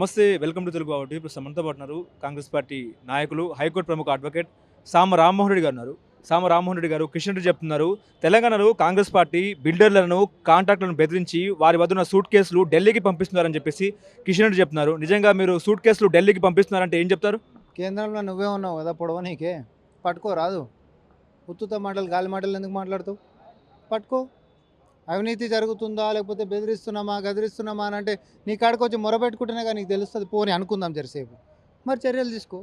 నమస్తే welcome to Telugu out. ఇప్పుడు మనతో పాటు కాంగ్రెస్ పార్టీ నాయకులు హైకోర్టు ప్రముఖ అడ్వకేట్ సామ రామ్మోహన్ రెడ్డి గారు ఉన్నారు. సామ రామ్మోహన్ రెడ్డి గారు కిషన్ రెడ్డి చెప్తున్నారు తెలంగాణలో కాంగ్రెస్ పార్టీ బిల్డర్లను కాంట్రాక్టులను బెదిరించి వారి వద్ద ఉన్న సూట్ కేసులు ఢిల్లీకి పంపిస్తున్నారని చెప్పేసి కిషన్ రెడ్డి చెప్తున్నారు. నిజంగా మీరు సూట్ కేసులు ఢిల్లీకి పంపిస్తున్నారంటే ఏం చెప్తారు? కేంద్రంలో నువ్వే ఉన్నావు కదా పొడవ నీకే. పట్టుకో రాదు. ఉత్తుతో మాటలు గాలి మాటలు ఎందుకు మాట్లాడుతావు? పట్టుకో. అవినీతి జరుగుతుందా లేకపోతే బెదిరిస్తున్నామా గదిరిస్తున్నామా అని అంటే నీ కాడికి వచ్చి మొరబెట్టుకుంటేనే కానీ నీకు తెలుస్తుంది. పోని అనుకుందాం జరసేపు. మరి చర్యలు తీసుకో.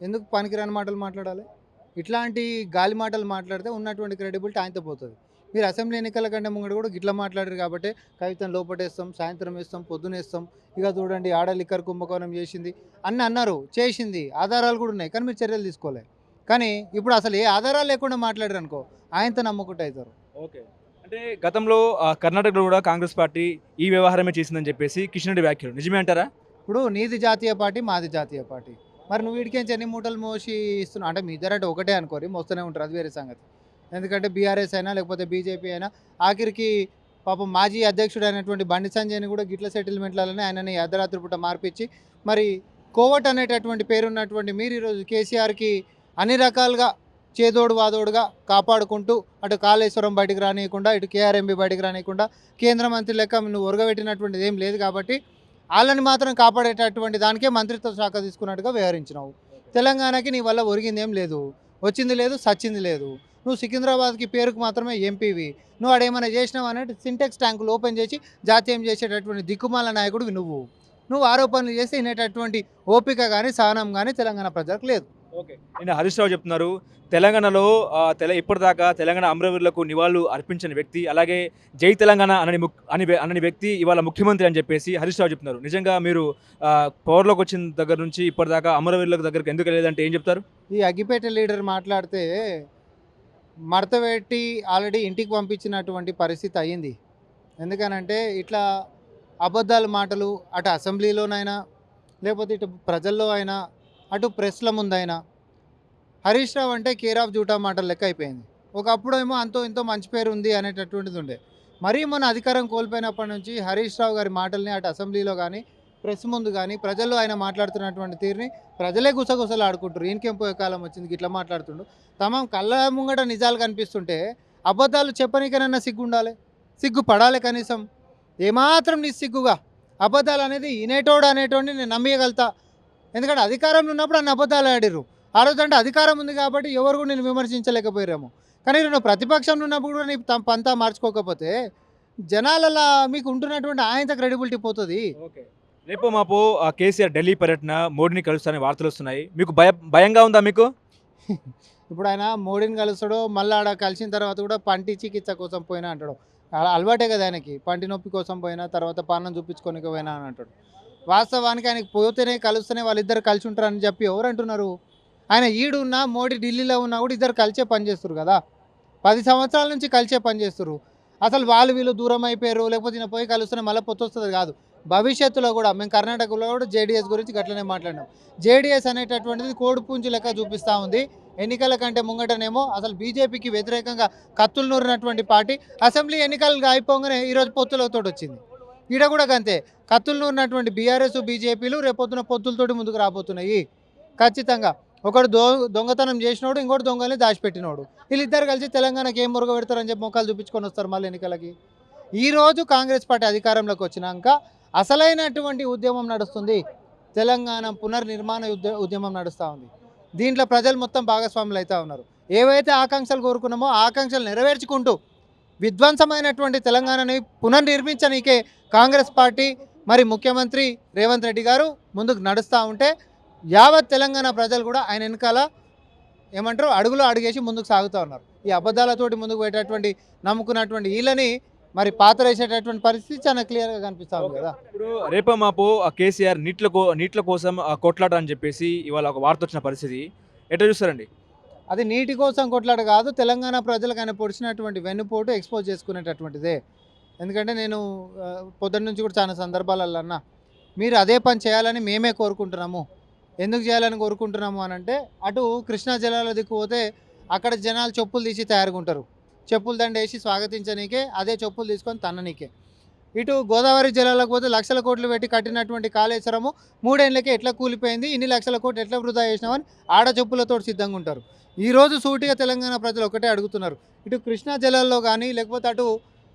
ఎందుకు పనికిరాని మాటలు మాట్లాడాలి? ఇట్లాంటి గాలి మాటలు మాట్లాడితే ఉన్నటువంటి క్రెడిబిలిటీ ఆయనతో పోతుంది. మీరు అసెంబ్లీ ఎన్నికల కంటే ముంగడు కూడా గిట్లా మాట్లాడారు కాబట్టి కవితం లోపటేస్తాం సాయంత్రం వేస్తాం పొద్దునేస్తాం ఇక చూడండి ఆడ లిక్కర్ కుంభకోణం చేసింది. అన్నీ అన్నారు చేసింది. ఆధారాలు కూడా ఉన్నాయి కానీ మీరు చర్యలు తీసుకోలే. కానీ ఇప్పుడు అసలు ఏ ఆధారాలు లేకుండా మాట్లాడారు అనుకో ఆయనతో నమ్ముకుంటూ అవుతారు. ఓకే. అంటే గతంలో కర్ణాటకలో కూడా కాంగ్రెస్ పార్టీ ఈ వ్యవహారమే చేసిందని చెప్పేసి కిషన్ రెడ్డి వ్యాఖ్యలు. నిజమే అంటారా? ఇప్పుడు నీది జాతీయ పార్టీ మాది జాతీయ పార్టీ. మరి నువ్వు వీడికి ఎన్ని మూటలు మోసి ఇస్తున్నావు? అంటే మీ ఇద్దరు అంటే ఒకటే అనుకోరి మోస్తూనే ఉంటారు అది వేరే సంగతి. ఎందుకంటే బీఆర్ఎస్ అయినా లేకపోతే బీజేపీ అయినా ఆఖరికి పాపం మాజీ అధ్యక్షుడు అయినటువంటి బండి సంజయ్ని కూడా గిట్ల సెటిల్మెంట్లలోనే ఆయనని అర్ధరాత్రి పూట మార్పించి మరి కోవట్ అనేటటువంటి పేరున్నటువంటి మీరు ఈరోజు కేసీఆర్కి అన్ని రకాలుగా చేదోడు వాదోడుగా కాపాడుకుంటూ అటు కాళేశ్వరం బయటికి రానియకుండా ఇటు కేఆర్ఎంబి బయటికి రానియకుండా కేంద్ర మంత్రి లెక్క నువ్వు ఒరగబెట్టినటువంటిది ఏం లేదు కాబట్టి వాళ్ళని మాత్రం కాపాడేటటువంటి దానికే మంత్రిత్వ శాఖ తీసుకున్నట్టుగా వ్యవహరించినావు. తెలంగాణకి నీ వల్ల ఒరిగింది ఏం లేదు. వచ్చింది లేదు సచ్చింది లేదు. నువ్వు సికింద్రాబాద్కి పేరుకు మాత్రమే ఎంపీవి. నువ్వు ఆడేమైనా చేసినావు అనేది సింటెక్స్ ట్యాంకులు ఓపెన్ చేసి జాతీయం చేసేటటువంటి దిక్కుమాల నాయకుడివి నువ్వు. నువ్వు ఆరోపణలు చేసి వినేటటువంటి ఓపిక కానీ సహనం కానీ తెలంగాణ ప్రజలకు లేదు. ఓకే. నేను హరీష్ రావు చెప్తున్నారు తెలంగాణలో తెల ఇప్పటిదాకా తెలంగాణ అమరవీరులకు నివాళులు అర్పించిన వ్యక్తి అలాగే జై తెలంగాణ అనని ముక్- అని అనని వ్యక్తి ఇవాళ ముఖ్యమంత్రి అని చెప్పేసి హరీష్ రావు చెప్తున్నారు. నిజంగా మీరు పవర్లోకి వచ్చిన దగ్గర నుంచి ఇప్పటిదాకా అమరవీరులకు దగ్గరికి ఎందుకు లేదంటే ఏం చెప్తారు? ఈ అగ్గిపేట లీడర్ మాట్లాడితే మడతపెట్టి ఆల్రెడీ ఇంటికి పంపించినటువంటి పరిస్థితి అయ్యింది. ఎందుకనంటే ఇట్లా అబద్ధాల మాటలు అటు అసెంబ్లీలోనైనా లేకపోతే ఇటు ప్రజల్లో అయినా అటు ప్రెస్ల ముందైనా. హరీష్ రావు అంటే కేర్ ఆఫ్ జూటా మాటలు లెక్క అయిపోయింది. ఒకప్పుడు ఏమో అంతో ఇంతో మంచి పేరు ఉంది అనేటటువంటిది ఉండే. మరీ మన అధికారం కోల్పోయినప్పటి నుంచి హరీష్ రావు గారి మాటల్ని అటు అసెంబ్లీలో కానీ ప్రెస్ ముందు కానీ ప్రజల్లో ఆయన మాట్లాడుతున్నటువంటి తీరుని ప్రజలే గుసగుసలు ఆడుకుంటారు ఈయనకేం పోయే కాలం వచ్చింది? ఇట్లా మాట్లాడుతుండు. తమం కళ్ళ ముంగట నిజాలు కనిపిస్తుంటే అబద్ధాలు చెప్పనీకనన్నా సిగ్గు ఉండాలి సిగ్గు పడాలి కనీసం? ఏమాత్రం నీ సిగ్గుగా అబద్ధాలు అనేది ఇనేటోడు అనేటోడిని నేను నమ్మగలుగుతా ఎందుకంటే అధికారంలో ఉన్నప్పుడు అన్ని అబద్ధాలు ఆడిర్రు. ఆ రోజు అంటే అధికారం ఉంది కాబట్టి ఎవరు కూడా నేను విమర్శించలేకపోయారేమో కానీ నువ్వు ప్రతిపక్షంలో ఉన్నప్పుడు కూడా నీ తమ పంతా మార్చుకోకపోతే జనాలలో మీకు ఉంటున్నటువంటి ఆయనతో క్రెడిబిలిటీ పోతుంది. ఓకే. రేపు మాపు ఆ, కేసీఆర్ ఢిల్లీ పర్యటన మోడీని కలుస్తారని వార్తలు వస్తున్నాయి. మీకు భయ భయంగా ఉందా మీకు? ఇప్పుడు ఆయన మోడీని కలుస్తాడో మళ్ళీ ఆడ కలిసిన తర్వాత కూడా పంటి చికిత్స కోసం పోయినా అంటాడు. అలా అలవాటే కదా ఆయనకి. పంటి నొప్పి కోసం పోయినా తర్వాత పానం చూపించుకోనికి పోయినా అని అంటాడు. వాస్తవానికి ఆయనకి పోతేనే కలుస్తేనే వాళ్ళిద్దరు కలిసి ఉంటారని చెప్పి ఎవరు అంటున్నారు ఆయన ఈడు ఉన్నా మోడీ ఢిల్లీలో ఉన్నా కూడా ఇద్దరు కలిసే పనిచేస్తారు కదా? పది సంవత్సరాల నుంచి కలిసే పనిచేస్తారు అసలు వాళ్ళు వీళ్ళు దూరం అయిపోయారు లేకపోతే నేను పోయి కలుస్తున్నా మళ్ళీ పొత్తొస్తుంది కాదు. భవిష్యత్తులో కూడా మేము కర్ణాటకలో కూడా జేడీఎస్ గురించి గట్లనే మాట్లాడినాం. జేడీఎస్ అనేటటువంటిది కోడిపుంజు లెక్క చూపిస్తూ ఉంది. ఎన్నికల కంటే ముంగటనేమో అసలు బీజేపీకి వ్యతిరేకంగా కత్తులు నూరినటువంటి పార్టీ అసెంబ్లీ ఎన్నికలు అయిపోగానే ఈరోజు పొత్తులతో వచ్చింది. ఈడ కూడా అంతే కత్తుల్లో ఉన్నటువంటి బీఆర్ఎస్ బీజేపీలు రేపొద్దున పొత్తులతోటి ముందుకు రాబోతున్నాయి. ఖచ్చితంగా. ఒకడు దో దొంగతనం చేసినోడు ఇంకోటి దొంగల్ని దాచిపెట్టినోడు. వీళ్ళిద్దరు కలిసి తెలంగాణకి ఏం మురుగ పెడతారని చెప్పి మొక్కలు చూపించుకొని వస్తారు మళ్ళీ ఎన్నికలకి. ఈరోజు కాంగ్రెస్ పార్టీ అధికారంలోకి వచ్చినాక అసలైనటువంటి ఉద్యమం నడుస్తుంది. తెలంగాణ పునర్నిర్మాణ ఉద్యమం నడుస్తూ ఉంది. దీంట్లో ప్రజలు మొత్తం భాగస్వాములు అవుతూ ఉన్నారు. ఏవైతే ఆకాంక్షలు కోరుకున్నామో ఆకాంక్షలు నెరవేర్చుకుంటూ విధ్వంసమైనటువంటి తెలంగాణని పునర్నిర్మించనీకే కాంగ్రెస్ పార్టీ మరి ముఖ్యమంత్రి రేవంత్ రెడ్డి గారు ముందుకు నడుస్తూ ఉంటే యావత్ తెలంగాణ ప్రజలు కూడా ఆయన వెనకాల ఏమంటారు అడుగులో అడుగేసి ముందుకు సాగుతూ ఉన్నారు. ఈ అబద్ధాలతోటి ముందుకు పోయేటటువంటి నమ్ముకున్నటువంటి వీళ్ళని మరి పాతరేసేటటువంటి పరిస్థితి చాలా క్లియర్గా కనిపిస్తూ ఉంది కదా. ఇప్పుడు రేపో మాపు కేసీఆర్ నీట్ల కో నీట్ల కోసం కొట్లాట అని చెప్పేసి ఇవాళ ఒక వార్త వచ్చిన పరిస్థితి. ఎట్లా చూస్తారండి? అది నీటి కోసం కొట్లాడ కాదు తెలంగాణ ప్రజలకు ఆయన పొడిచినటువంటి వెన్నుపోటు ఎక్స్పోజ్ చేసుకునేటటువంటిదే. ఎందుకంటే నేను పొద్దున్న నుంచి కూడా చాలా సందర్భాలలో అన్నా మీరు అదే పని చేయాలని మేమే కోరుకుంటున్నాము. ఎందుకు చేయాలని కోరుకుంటున్నాము అని అంటే అటు కృష్ణా జిల్లాలో దిక్కుపోతే అక్కడ జనాలు చెప్పులు తీసి తయారుకుంటారు. చెప్పులు దండ వేసి స్వాగతించనీకే అదే చెప్పులు తీసుకొని తన్ననీకే. ఇటు గోదావరి జిల్లాలకు పోతే లక్షల కోట్లు పెట్టి కట్టినటువంటి కాళేశ్వరము మూడేళ్ళకి ఎట్లా కూలిపోయింది? ఇన్ని లక్షల కోట్లు ఎట్లా వృధా చేసినామని ఆడ చెప్పులతో సిద్ధంగా ఉంటారు. ఈరోజు సూటిగా తెలంగాణ ప్రజలు ఒకటే అడుగుతున్నారు. ఇటు కృష్ణా జలాల్లో కానీ లేకపోతే అటు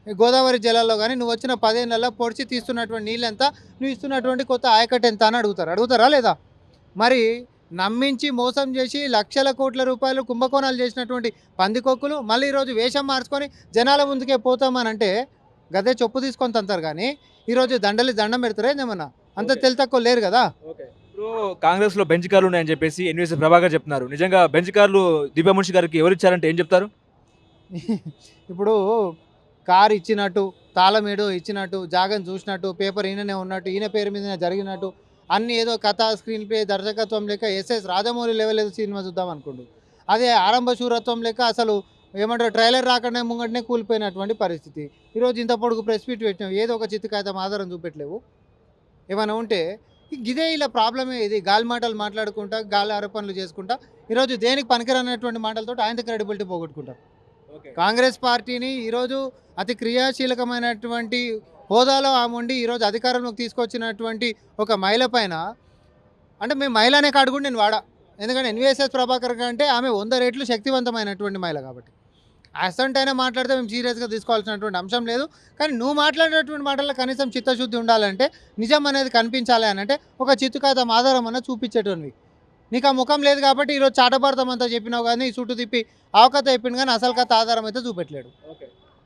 గోదావరి జిల్లాలో కానీ నువ్వు వచ్చిన పదేళ్ళల్లో పొడిచి తీస్తున్నటువంటి నీళ్ళెంత? నువ్వు ఇస్తున్నటువంటి కొత్త ఆయకట్టు ఎంత అని అడుగుతారు. అడుగుతారా లేదా? మరి నమ్మించి మోసం చేసి లక్షల కోట్ల రూపాయలు కుంభకోణాలు చేసినటువంటి పందికొక్కులు మళ్ళీ ఈరోజు వేషం మార్చుకొని జనాల ముందుకే పోతామనంటే గదే చొప్పు తీసుకొని తంతారు కానీ ఈరోజు దండలి దండం పెడతారే ఏమన్నా అంత. తెలి తక్కువ లేరు కదా? ఇప్పుడు కాంగ్రెస్లో బెంచ్ కార్లు ఉన్నాయని చెప్పేసి ఎన్వీఎస్ ప్రభాకర్ చెప్తున్నారు. నిజంగా బెంచ్ కార్లు దీపమున్షి గారికి ఎవరు ఇచ్చారంటే ఏం చెప్తారు? ఇప్పుడు కారు ఇచ్చినట్టు తాళం ఏడో ఇచ్చినట్టు జాగం చూసినట్టు పేపర్ ఈయననే ఉన్నట్టు ఈయన పేరు మీద జరిగినట్టు అన్ని ఏదో కథ స్క్రీన్ ప్లే దర్శకత్వం లేక ఎస్ఎస్ రాజమౌళి లెవెల్ ఏదో సినిమా చూద్దాం అనుకుంటు అదే ఆరంభ శూరత్వం లేక అసలు ఏమంటారు ట్రైలర్ రాకుండా ముంగటనే కూలిపోయినటువంటి పరిస్థితి. ఈరోజు ఇంత పొడుగు ప్రెస్ మీట్ పెట్టినావు ఏదో ఒక చిత్తుకాయతం ఆధారం చూపెట్టలేవు. ఏమైనా ఉంటే ఇదే ఇలా ప్రాబ్లమే ఇది గాలి మాటలు మాట్లాడుకుంటా గాలి ఆరోపణలు చేసుకుంటా ఈరోజు దేనికి పనికిరానటువంటి మాటలతో ఆయన క్రెడిబిలిటీ పోగొట్టుకుంటారు కాంగ్రెస్ పార్టీని ఈరోజు అతి క్రియాశీలకమైనటువంటి హోదాలో ఆమె ఉండి ఈరోజు అధికారంలోకి తీసుకొచ్చినటువంటి ఒక మహిళ పైన అంటే మేము మహిళ అనే కాడు కూడా నేను వాడా. ఎందుకంటే ఎన్విఎస్ఎస్ ప్రభాకర్ కంటే ఆమె వంద రెట్లు శక్తివంతమైనటువంటి మహిళ కాబట్టి. అసంట్ అయినా మాట్లాడితే మేము సీరియస్గా తీసుకోవాల్సినటువంటి అంశం లేదు. కానీ నువ్వు మాట్లాడేటువంటి మాటల్లో కనీసం చిత్తశుద్ధి ఉండాలంటే నిజం అనేది కనిపించాలి అని అంటే ఒక చిత్తుకాతం ఆధారం అన్న చూపించేటోనివి. నీకు ఆ ముఖం లేదు కాబట్టి ఈరోజు చాటభారతం అంతా చెప్పినావు కానీ చుట్టూ తిప్పి అవకత చెప్పిండు కానీ అసలు కథ ఆధారం అయితే చూపెట్టలేడు.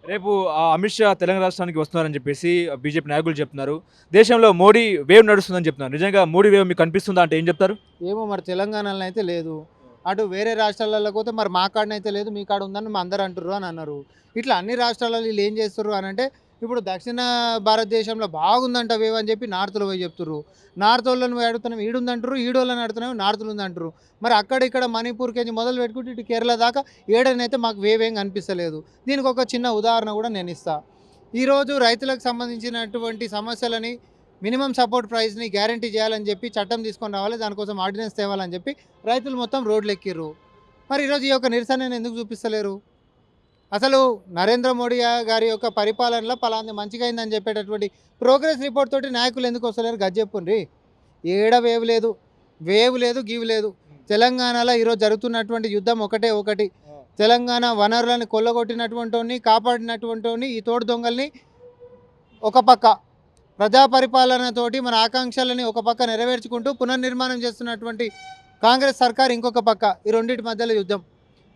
రేపు ఆ అమిత్ షా తెలంగాణ రాష్ట్రానికి వస్తున్నారని చెప్పేసి బీజేపీ నాయకులు చెప్తున్నారు. దేశంలో మోడీ వేవ్ నడుస్తుందని చెప్తున్నారు. నిజంగా మోడీ వేవ్ మీకు కనిపిస్తుందా అంటే ఏం చెప్తారు? ఏమో మరి తెలంగాణలో అయితే లేదు. అటు వేరే రాష్ట్రాలలో పోతే మరి మా కాడనైతే లేదు మీ కాడ ఉందని మా అందరు అంటారు అని అన్నారు. ఇట్లా అన్ని రాష్ట్రాలలో వీళ్ళు ఏం చేస్తారు అని అంటే ఇప్పుడు దక్షిణ భారతదేశంలో బాగుందంట వేవ్ అని చెప్పి నార్త్లో పోయి చెప్తున్నారు నార్త్ వాళ్ళని పోయి అడుగుతున్నాం ఈడుందంటారు ఈడోళ్ళని అడుగుతున్నాం నార్త్లు ఉందంటారు మరి అక్కడ ఇక్కడ మణిపూర్కి వెళ్ళి మొదలు పెట్టుకుంటే ఇటు కేరళ దాకా ఏడనైతే మాకు వేవ్ ఏం కనిపిస్తలేదు. దీనికి ఒక చిన్న ఉదాహరణ కూడా నేను ఇస్తా. ఈరోజు రైతులకు సంబంధించినటువంటి సమస్యలని మినిమం సపోర్ట్ ప్రైస్ని గ్యారంటీ చేయాలని చెప్పి చట్టం తీసుకొని రావాలి. దానికోసం ఆర్డినెన్స్ తేవాలని చెప్పి రైతులు మొత్తం రోడ్లు ఎక్కిర్రు మరి ఈరోజు ఈ యొక్క నిరసనను ఎందుకు చూపిస్తలేరు? అసలు నరేంద్ర మోడీ గారి యొక్క పరిపాలనలో పలాంది మంచిగా అయిందని చెప్పేటటువంటి ప్రోగ్రెస్ రిపోర్ట్ తోటి నాయకులు ఎందుకు వస్తలేరు? గజ్జెప్పుండ్రి. ఏడ వేవ్ లేదు. వేవ్ లేదు గీవ్ లేదు. తెలంగాణలో ఈరోజు జరుగుతున్నటువంటి యుద్ధం ఒకటే ఒకటి. తెలంగాణ వనరులను కొల్లగొట్టినటువంటి కాపాడినటువంటి ఈ తోడు దొంగల్ని ఒక పక్క ప్రజా పరిపాలనతోటి మన ఆకాంక్షలని ఒక పక్క నెరవేర్చుకుంటూ పునర్నిర్మాణం చేస్తున్నటువంటి కాంగ్రెస్ సర్కార్ ఇంకొక పక్క ఈ రెండింటి మధ్యలో యుద్ధం.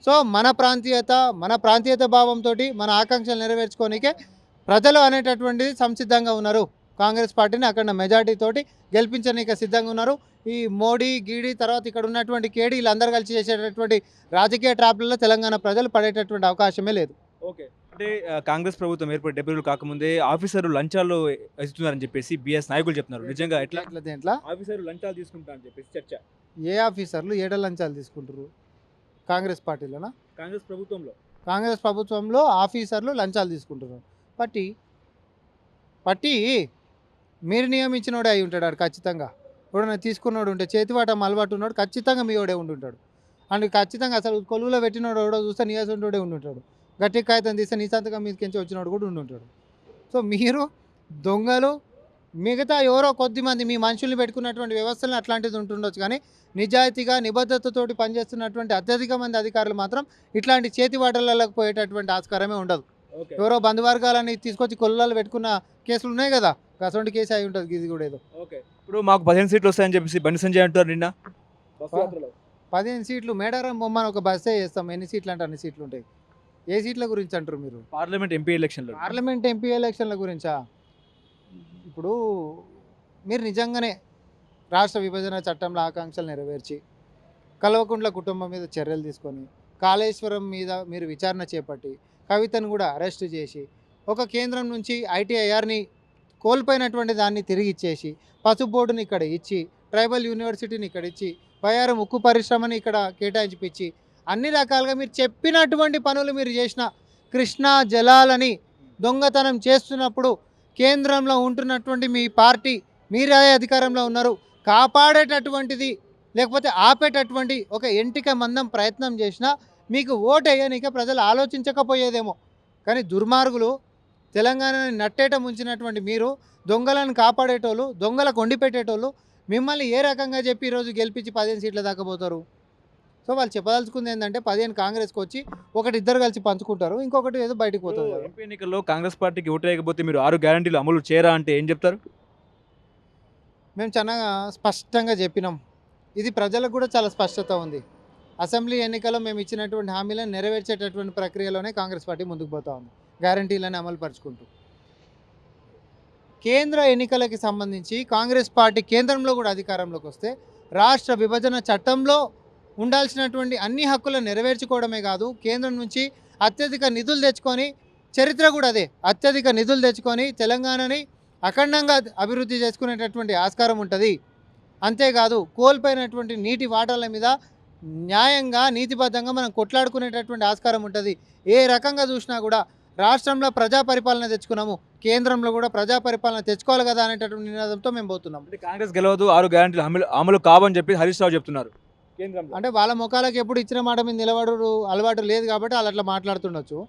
సో మన ప్రాంతీయత మన ప్రాంతీయత భావంతో మన ఆకాంక్షలు నెరవేర్చుకోనికే ప్రజలు అనేటటువంటిది సంసిద్ధంగా ఉన్నారు. కాంగ్రెస్ పార్టీని అక్కడ మెజార్టీతోటి గెలిపించనీక సిద్ధంగా ఉన్నారు. ఈ మోడీ గీడి తర్వాత ఇక్కడ ఉన్నటువంటి కేడీ వీళ్ళందరూ కలిసి చేసేటటువంటి రాజకీయ ట్రాప్లలో తెలంగాణ ప్రజలు పడేటటువంటి అవకాశమే లేదు. ఓకే. అంటే కాంగ్రెస్ ప్రభుత్వం ఏర్పడి డెబ్బై రోజులు కాకముందే ఆఫీసర్లు లంచాలు ఇస్తున్నారని చెప్పేసి బిఎస్ నాయకులు చెప్తున్నారు. నిజంగా ఎట్లా? దేంట్లో ఆఫీసర్లు లంచాలు తీసుకుంటా అని చెప్పేసి చర్చ. ఏ ఆఫీసర్లు ఏడ లంచాలు తీసుకుంటారు కాంగ్రెస్ పార్టీలోనా? కాంగ్రెస్ ప్రభుత్వంలో. కాంగ్రెస్ ప్రభుత్వంలో ఆఫీసర్లు లంచాలు తీసుకుంటున్నారు పట్టి పట్టి మీరు నియమించినోడే అయి ఉంటాడు ఆడు ఖచ్చితంగా. ఎవడన్నా తీసుకున్నాడు ఉంటే చేతివాటం అలవాటు ఉన్నాడు ఖచ్చితంగా మీ వాడే ఉంటుంటాడు అండ్ ఖచ్చితంగా అసలు కొలువులో పెట్టినోడు ఎవడో చూస్తే నీయాసంటోడే ఉంటుంటాడు గట్టి కాగితం తీస్తే నీ సంతకం మీదకించి వచ్చినోడు కూడా ఉంటుంటాడు సో మీరు దొంగలు మిగతా ఎవరో కొద్ది మంది మీ మనుషుల్ని పెట్టుకున్నటువంటి వ్యవస్థలు అట్లాంటిది ఉంటుండొచ్చు కానీ నిజాయితీగా నిబద్ధతతోటి పనిచేస్తున్నటువంటి అత్యధిక మంది అధికారులు మాత్రం ఇట్లాంటి చేతి వాటలకు పోయేటటువంటి ఆస్కారమే ఉండదు. ఎవరో బంధువర్గాలని తీసుకొచ్చి కొల్లాలు పెట్టుకున్న కేసులు ఉన్నాయి కదా అటువంటి కేసు అయి ఉంటుంది ఇది కూడా ఏదో. ఇప్పుడు మాకు పదిహేను సీట్లు వస్తాయని చెప్పేసి బండి సంజయ్ అంటారు నిన్న. పదిహేను సీట్లు మేడారం బొమ్మని ఒక బస్సే చేస్తాం ఎన్ని సీట్లు అంటే అన్ని సీట్లు ఉంటాయి. ఏ సీట్ల గురించి అంటారు మీరు? పార్లమెంట్ ఎంపీ ఎలక్షన్లో. పార్లమెంట్ ఎంపీ ఎలక్షన్ల గురించా? ఇప్పుడు మీరు నిజంగానే రాష్ట్ర విభజన చట్టంలో ఆకాంక్షలు నెరవేర్చి కల్వకుంట్ల కుటుంబం మీద చర్యలు తీసుకొని కాళేశ్వరం మీద మీరు విచారణ చేపట్టి కవితను కూడా అరెస్ట్ చేసి ఒక కేంద్రం నుంచి ఐటీఐఆర్ని కోల్పోయినటువంటి దాన్ని తిరిగి ఇచ్చేసి పసుపు బోర్డుని ఇక్కడ ఇచ్చి ట్రైబల్ యూనివర్సిటీని ఇక్కడ ఇచ్చి బయారం ఉక్కు పరిశ్రమని ఇక్కడ కేటాయించిపించి అన్ని రకాలుగా మీరు చెప్పినటువంటి పనులు మీరు చేసిన కృష్ణా జలాలని దొంగతనం చేస్తున్నప్పుడు కేంద్రంలో ఉంటున్నటువంటి మీ పార్టీ మీరే అధికారంలో ఉన్నారు. కాపాడేటటువంటిది లేకపోతే ఆపేటటువంటి ఒక ఎంటిక మందం ప్రయత్నం చేసినా మీకు ఓటు వేయనిక ప్రజలు ఆలోచించకపోయేదేమో. కానీ దుర్మార్గులు తెలంగాణని నట్టేట ముంచినటువంటి మీరు దొంగలను కాపాడేటోళ్ళు దొంగలకు కొండిపెట్టేటోళ్ళు మిమ్మల్ని ఏ రకంగా చెప్పి ఈరోజు గెలిపించి పదిహేను సీట్ల దాకా పోతారు? సో వాళ్ళు చెప్పదలుచుకుంది ఏంటంటే పదిహేను కాంగ్రెస్కి వచ్చి ఒకటి ఇద్దరు కలిసి పంచుకుంటారు ఇంకొకటి ఏదో బయటకు పోతుంది. ఎంపీ ఎన్నికల్లో కాంగ్రెస్ పార్టీకి ఓటు వేయకపోతే మీరు ఆరు గ్యారంటీలు అమలు చేయరా అంటే ఏం చెప్తారు? మేము చాలా స్పష్టంగా చెప్పినాం. ఇది ప్రజలకు కూడా చాలా స్పష్టత ఉంది. అసెంబ్లీ ఎన్నికల్లో మేము ఇచ్చినటువంటి హామీలను నెరవేర్చేటటువంటి ప్రక్రియలోనే కాంగ్రెస్ పార్టీ ముందుకు పోతా ఉంది. గ్యారంటీలను అమలు పరుచుకుంటూ. కేంద్ర ఎన్నికలకి సంబంధించి కాంగ్రెస్ పార్టీ కేంద్రంలో కూడా అధికారంలోకి వస్తే రాష్ట్ర విభజన చట్టంలో ఉండాల్సినటువంటి అన్ని హక్కులను నెరవేర్చుకోవడమే కాదు కేంద్రం నుంచి అత్యధిక నిధులు తెచ్చుకొని చరిత్ర కూడా అదే అత్యధిక నిధులు తెచ్చుకొని తెలంగాణని అఖండంగా అభివృద్ధి చేసుకునేటటువంటి ఆస్కారం ఉంటుంది. అంతేకాదు కోల్పోయినటువంటి నీటి వాటాల మీద న్యాయంగా నీతిబద్ధంగా మనం కొట్లాడుకునేటటువంటి ఆస్కారం ఉంటుంది. ఏ రకంగా చూసినా కూడా రాష్ట్రంలో ప్రజా పరిపాలన తెచ్చుకున్నాము కేంద్రంలో కూడా ప్రజా పరిపాలన తెచ్చుకోవాలి కదా అనేటటువంటి నినాదంతో మేము పోతున్నాం. కాంగ్రెస్ గెలవదు ఆరు గ్యారంటీలు అమలు అమలు కావని చెప్పి హరీష్ రావు చెప్తున్నారు. కేంద్రంలో. అంటే వాళ్ళ ముఖాలకు ఎప్పుడు ఇచ్చిన మాట మీద నిలబడు అలవాటు లేదు కాబట్టి వాళ్ళు అట్లా మాట్లాడుతుండొచ్చు.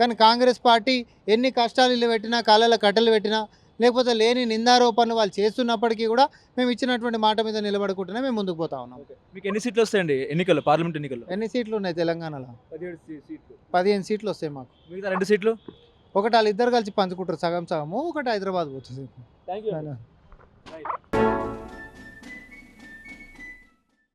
కానీ కాంగ్రెస్ పార్టీ ఎన్ని కష్టాలు ఇల్లు పెట్టినా కాళ్ళలో కట్టెలు పెట్టినా లేకపోతే లేని నిందారోపణలు వాళ్ళు చేస్తున్నప్పటికీ కూడా మేము ఇచ్చినటువంటి మాట మీద నిలబడుకుంటూనే మేము ముందుకు పోతా ఉన్నాం. మీకు ఎన్ని సీట్లు వస్తాయండి ఎన్నికల్లో పార్లమెంట్ ఎన్నికల్లో? ఎన్ని సీట్లు ఉన్నాయి తెలంగాణలో? పదిహేడు సీట్లు. పదిహేను సీట్లు వస్తాయి మాకు. మిగతా రెండు సీట్లు? ఒకటి వాళ్ళు ఇద్దరు కలిసి పంచుకుంటారు సగం సగము ఒకటి హైదరాబాద్ పోతుంది. Thank you